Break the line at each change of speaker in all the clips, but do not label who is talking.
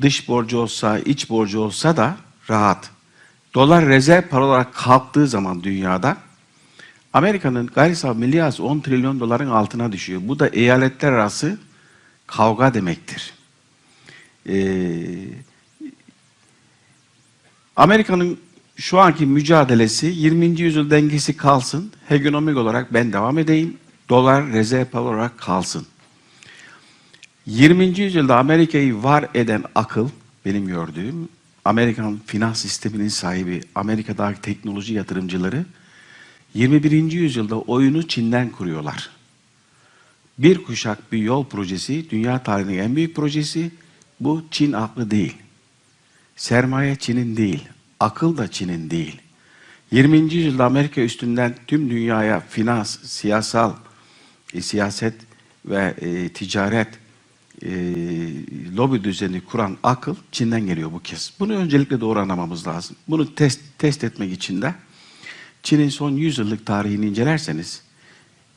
dış borcu olsa, iç borcu olsa da rahat. Dolar rezerv para olarak kalktığı zaman dünyada Amerika'nın gayri safi milli hasıla 10 trilyon doların altına düşüyor. Bu da eyaletler arası kavga demektir. Ee, Amerika'nın şu anki mücadelesi 20. yüzyıl dengesi kalsın. Hegemonik olarak ben devam edeyim. Dolar rezerv para olarak kalsın. 20. yüzyılda Amerika'yı var eden akıl, benim gördüğüm, Amerikan finans sisteminin sahibi, Amerika'daki teknoloji yatırımcıları, 21. yüzyılda oyunu Çin'den kuruyorlar. Bir kuşak bir yol projesi, dünya tarihinin en büyük projesi, bu Çin aklı değil. Sermaye Çin'in değil, akıl da Çin'in değil. 20. yüzyılda Amerika üstünden tüm dünyaya finans, siyasal, e, siyaset ve e, ticaret e, lobi düzeni kuran akıl Çin'den geliyor bu kez. Bunu öncelikle doğru anlamamız lazım. Bunu test, test etmek için de Çin'in son 100 yıllık tarihini incelerseniz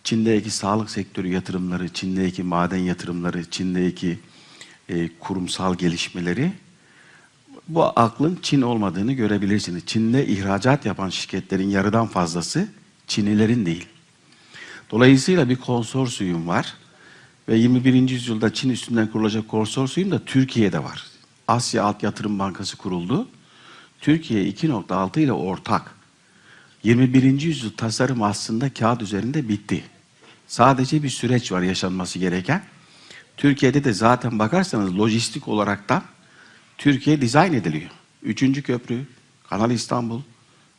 Çin'deki sağlık sektörü yatırımları, Çin'deki maden yatırımları, Çin'deki e, kurumsal gelişmeleri bu aklın Çin olmadığını görebilirsiniz. Çin'de ihracat yapan şirketlerin yarıdan fazlası Çinlilerin değil. Dolayısıyla bir konsorsiyum var ve 21. yüzyılda Çin üstünden kurulacak konsorsiyum da Türkiye'de var. Asya Alt Yatırım Bankası kuruldu. Türkiye 2.6 ile ortak. 21. yüzyıl tasarım aslında kağıt üzerinde bitti. Sadece bir süreç var yaşanması gereken. Türkiye'de de zaten bakarsanız lojistik olarak da Türkiye dizayn ediliyor. Üçüncü köprü, Kanal İstanbul,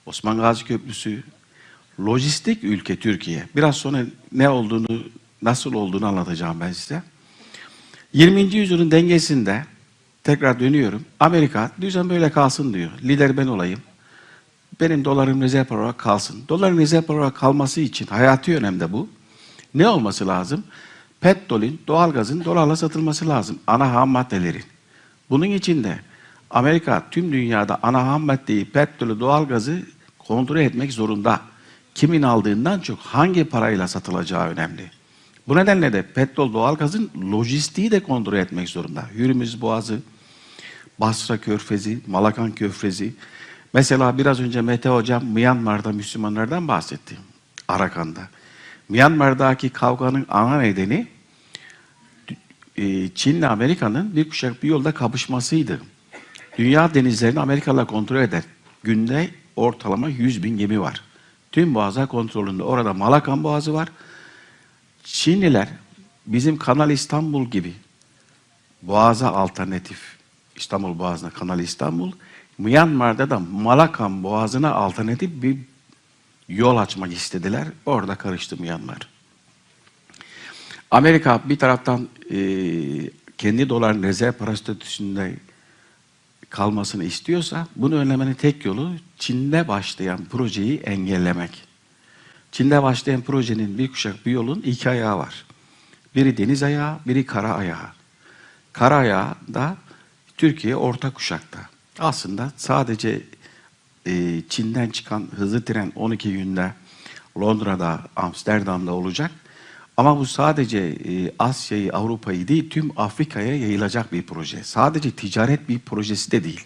Osman Gazi Köprüsü, lojistik ülke Türkiye. Biraz sonra ne olduğunu, nasıl olduğunu anlatacağım ben size. 20. yüzyılın dengesinde tekrar dönüyorum. Amerika düzen böyle kalsın diyor. Lider ben olayım. Benim dolarım rezerv olarak kalsın. Doların rezerv olarak kalması için hayati önemde bu. Ne olması lazım? Petrolün, doğalgazın dolarla satılması lazım. Ana ham maddelerin. Bunun için de Amerika tüm dünyada ana ham maddeyi, petrolü, doğalgazı kontrol etmek zorunda. Kimin aldığından çok hangi parayla satılacağı önemli. Bu nedenle de petrol, doğalgazın lojistiği de kontrol etmek zorunda. Hürmüz Boğazı, Basra Körfezi, Malakan Körfezi. Mesela biraz önce Mete Hocam Myanmar'da Müslümanlardan bahsetti. Arakan'da. Myanmar'daki kavganın ana nedeni e, Çin'le Amerika'nın bir kuşak bir yolda kapışmasıydı. Dünya denizlerini Amerikalılar kontrol eder. Günde ortalama 100 bin gemi var. Tüm boğazlar kontrolünde. Orada Malakan Boğazı var. Çinliler bizim Kanal İstanbul gibi boğaza alternatif İstanbul Boğazı'na Kanal İstanbul, Myanmar'da da Malakan Boğazı'na alternatif bir yol açmak istediler. Orada karıştı Myanmar. Amerika bir taraftan e, kendi doların rezerv para statüsünde kalmasını istiyorsa bunu önlemenin tek yolu Çin'de başlayan projeyi engellemek. Çin'de başlayan projenin bir kuşak bir yolun iki ayağı var. Biri deniz ayağı, biri kara ayağı. Kara ayağı da Türkiye orta kuşakta. Aslında sadece e, Çin'den çıkan hızlı tren 12 günde Londra'da, Amsterdam'da olacak. Ama bu sadece e, Asya'yı, Avrupa'yı değil, tüm Afrika'ya yayılacak bir proje. Sadece ticaret bir projesi de değil.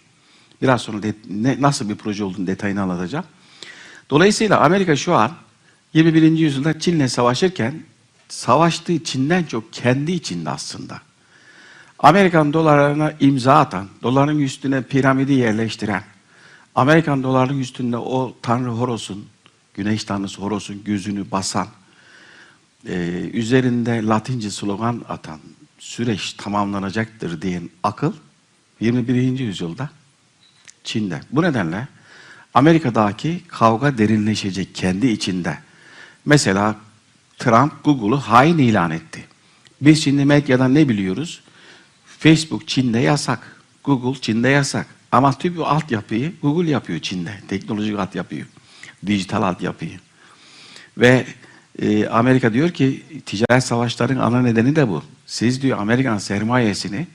Biraz sonra de, ne, nasıl bir proje olduğunu detayını anlatacağım. Dolayısıyla Amerika şu an 21. yüzyılda Çin'le savaşırken savaştığı Çin'den çok kendi içinde aslında. Amerikan dolarlarına imza atan, doların üstüne piramidi yerleştiren, Amerikan dolarının üstünde o Tanrı Horos'un, Güneş Tanrısı Horos'un gözünü basan, e, üzerinde Latince slogan atan süreç tamamlanacaktır diyen akıl 21. yüzyılda Çin'de. Bu nedenle Amerika'daki kavga derinleşecek kendi içinde. Mesela Trump Google'u hain ilan etti. Biz şimdi medyadan ne biliyoruz? Facebook Çin'de yasak. Google Çin'de yasak. Ama tüm bu altyapıyı Google yapıyor Çin'de. Teknolojik altyapıyı. Dijital altyapıyı. Ve e, Amerika diyor ki ticaret savaşların ana nedeni de bu. Siz diyor Amerikan sermayesini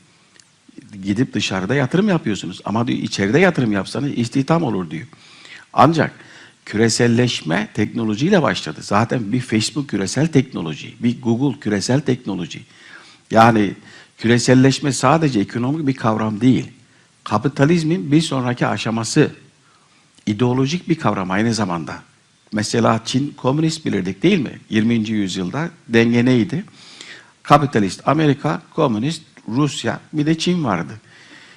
gidip dışarıda yatırım yapıyorsunuz. Ama diyor içeride yatırım yapsanız istihdam olur diyor. Ancak küreselleşme teknolojiyle başladı. Zaten bir Facebook küresel teknoloji, bir Google küresel teknoloji. Yani Küreselleşme sadece ekonomik bir kavram değil. Kapitalizmin bir sonraki aşaması. ideolojik bir kavram aynı zamanda. Mesela Çin komünist bilirdik değil mi? 20. yüzyılda denge neydi? Kapitalist Amerika, komünist Rusya, bir de Çin vardı.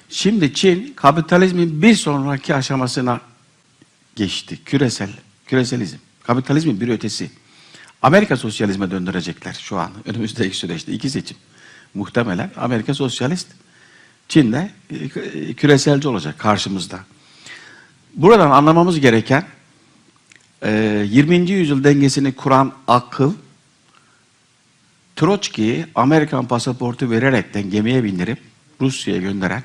Şimdi Çin kapitalizmin bir sonraki aşamasına geçti. Küresel, küreselizm. Kapitalizmin bir ötesi. Amerika sosyalizme döndürecekler şu an önümüzdeki süreçte iki seçim. Muhtemelen Amerika sosyalist, Çin de e, küreselci olacak karşımızda. Buradan anlamamız gereken e, 20. yüzyıl dengesini kuran akıl Troçki'yi Amerikan pasaportu vererekten gemiye bindirip Rusya'ya gönderen,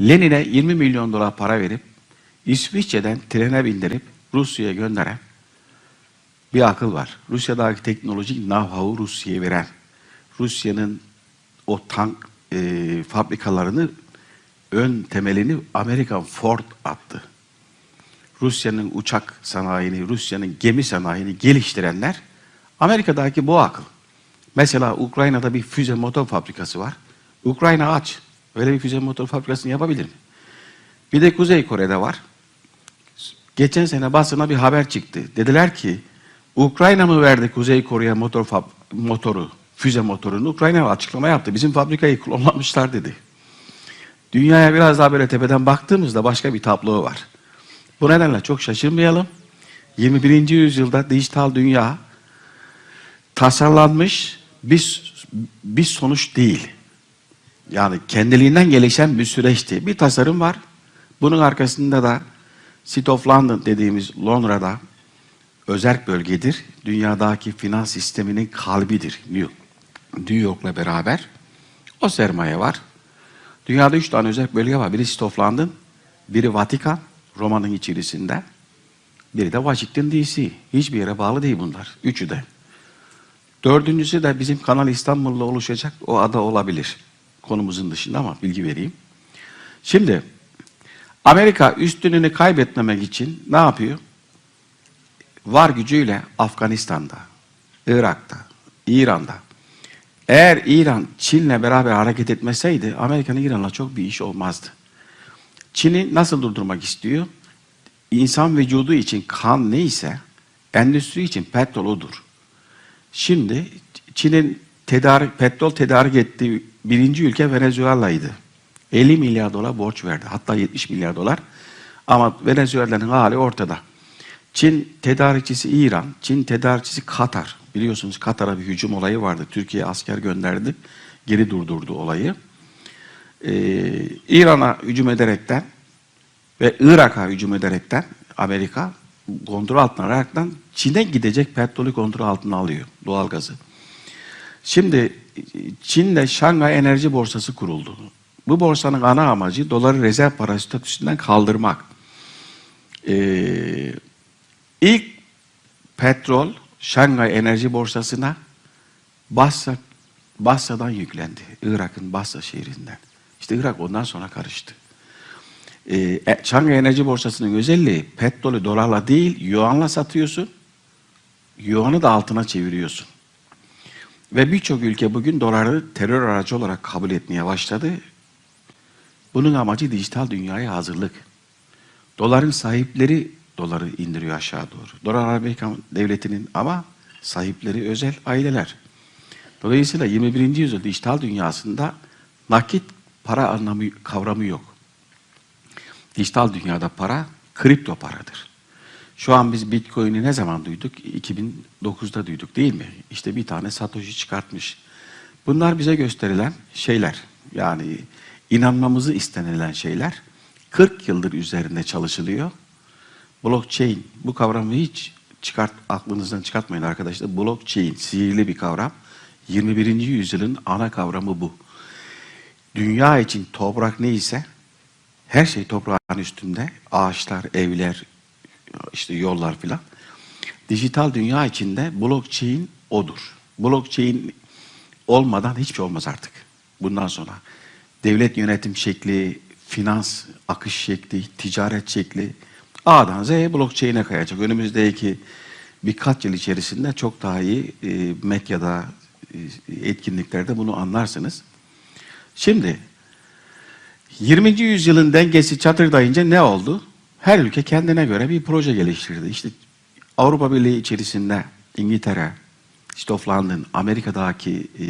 Lenin'e 20 milyon dolar para verip İsviçre'den trene bindirip Rusya'ya gönderen bir akıl var. Rusya'daki teknolojik know-how'u Rusya'ya veren, Rusya'nın o tank e, fabrikalarını ön temelini Amerikan Ford attı. Rusya'nın uçak sanayini, Rusya'nın gemi sanayini geliştirenler Amerika'daki bu akıl. Mesela Ukrayna'da bir füze motor fabrikası var. Ukrayna aç. Öyle bir füze motor fabrikasını yapabilir mi? Bir de Kuzey Kore'de var. Geçen sene basına bir haber çıktı. Dediler ki Ukrayna mı verdi Kuzey Kore'ye motor fab- motoru, füze motorunu? Ukrayna açıklama yaptı. Bizim fabrikayı klonlamışlar dedi. Dünyaya biraz daha böyle tepeden baktığımızda başka bir tablo var. Bu nedenle çok şaşırmayalım. 21. yüzyılda dijital dünya tasarlanmış bir, bir sonuç değil. Yani kendiliğinden gelişen bir süreçti. Bir tasarım var. Bunun arkasında da City of London dediğimiz Londra'da özerk bölgedir. Dünyadaki finans sisteminin kalbidir New. New York'la beraber. O sermaye var. Dünyada üç tane özerk bölge var. Biri City of London, biri Vatikan, Roma'nın içerisinde. Biri de Washington DC. Hiçbir yere bağlı değil bunlar. Üçü de. Dördüncüsü de bizim Kanal İstanbul'da oluşacak o ada olabilir. Konumuzun dışında ama bilgi vereyim. Şimdi Amerika üstünlüğünü kaybetmemek için ne yapıyor? Var gücüyle Afganistan'da, Irak'ta, İran'da. Eğer İran Çin'le beraber hareket etmeseydi Amerika'nın İran'la çok bir iş olmazdı. Çin'i nasıl durdurmak istiyor? İnsan vücudu için kan neyse endüstri için petrol odur. Şimdi Çin'in tedarik, petrol tedarik ettiği birinci ülke Venezuela'ydı. 50 milyar dolar borç verdi. Hatta 70 milyar dolar. Ama Venezuela'nın hali ortada. Çin tedarikçisi İran, Çin tedarikçisi Katar. Biliyorsunuz Katar'a bir hücum olayı vardı. Türkiye asker gönderdi. Geri durdurdu olayı. Ee, İran'a hücum ederekten ve Irak'a hücum ederekten Amerika kontrol altına alaraktan Çin'e gidecek petrolü kontrol altına alıyor doğalgazı. Şimdi Çin'de Şangay Enerji Borsası kuruldu. Bu borsanın ana amacı doları rezerv para statüsünden kaldırmak. Ee, ilk petrol Şangay Enerji Borsası'na Basra, Basra'dan yüklendi. Irak'ın Basra şehrinden. İşte Irak ondan sonra karıştı. Ee, Şangay Enerji Borsası'nın özelliği petrolü dolarla değil, yuanla satıyorsun. Yuanı da altına çeviriyorsun. Ve birçok ülke bugün doları terör aracı olarak kabul etmeye başladı. Bunun amacı dijital dünyaya hazırlık. Doların sahipleri doları indiriyor aşağı doğru. Dolar Amerikan devletinin ama sahipleri özel aileler. Dolayısıyla 21. yüzyıl dijital dünyasında nakit para anlamı kavramı yok. Dijital dünyada para kripto paradır. Şu an biz Bitcoin'i ne zaman duyduk? 2009'da duyduk değil mi? İşte bir tane Satoshi çıkartmış. Bunlar bize gösterilen şeyler. Yani inanmamızı istenilen şeyler. 40 yıldır üzerinde çalışılıyor. Blockchain bu kavramı hiç çıkart aklınızdan çıkartmayın arkadaşlar. Blockchain sihirli bir kavram. 21. yüzyılın ana kavramı bu. Dünya için toprak neyse her şey toprağın üstünde. Ağaçlar, evler, işte yollar filan. Dijital dünya içinde blockchain odur. Blockchain olmadan hiçbir şey olmaz artık. Bundan sonra devlet yönetim şekli, finans akış şekli, ticaret şekli A'dan Z'ye blockchain'e kayacak. Önümüzdeki birkaç yıl içerisinde çok daha iyi e, medyada, e, etkinliklerde bunu anlarsınız. Şimdi 20. yüzyılın dengesi çatırdayınca ne oldu? Her ülke kendine göre bir proje geliştirdi. İşte Avrupa Birliği içerisinde İngiltere, işte of London, Amerika'daki e,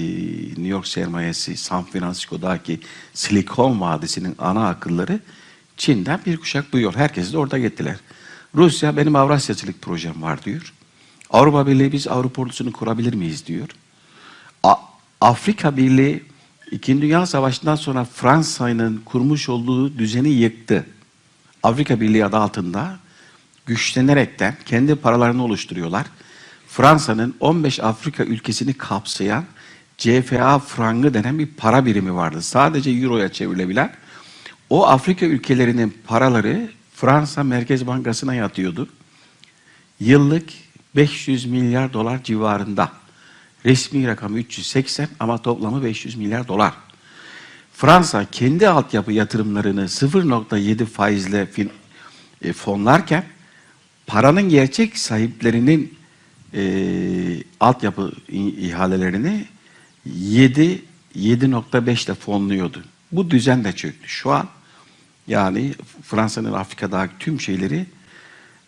New York sermayesi, San Francisco'daki Silikon Vadisi'nin ana akılları Çin'den bir kuşak bu yol. Herkesi de orada gittiler. Rusya benim Avrasyacılık projem var diyor. Avrupa Birliği biz Avrupa ordusunu kurabilir miyiz diyor. A- Afrika Birliği İkinci Dünya Savaşı'ndan sonra Fransa'nın kurmuş olduğu düzeni yıktı. Afrika Birliği adı altında güçlenerekten kendi paralarını oluşturuyorlar. Fransa'nın 15 Afrika ülkesini kapsayan CFA frangı denen bir para birimi vardı. Sadece Euro'ya çevrilebilen. O Afrika ülkelerinin paraları Fransa Merkez Bankası'na yatıyordu. Yıllık 500 milyar dolar civarında. Resmi rakamı 380 ama toplamı 500 milyar dolar. Fransa kendi altyapı yatırımlarını 0.7 faizle e, fonlarken paranın gerçek sahiplerinin e, altyapı ihalelerini 7 7.5 ile fonluyordu. Bu düzen de çöktü. Şu an yani Fransa'nın Afrika'daki tüm şeyleri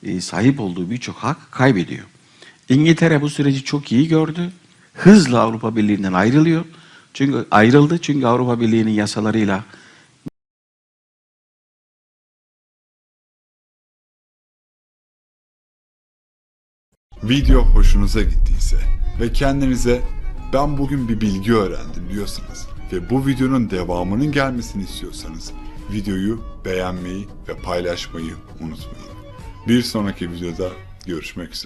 e, sahip olduğu birçok hak kaybediyor. İngiltere bu süreci çok iyi gördü. Hızla Avrupa Birliği'nden ayrılıyor. Çünkü ayrıldı çünkü Avrupa Birliği'nin yasalarıyla
Video hoşunuza gittiyse ve kendinize ben bugün bir bilgi öğrendim diyorsanız ve bu videonun devamının gelmesini istiyorsanız videoyu beğenmeyi ve paylaşmayı unutmayın. Bir sonraki videoda görüşmek üzere.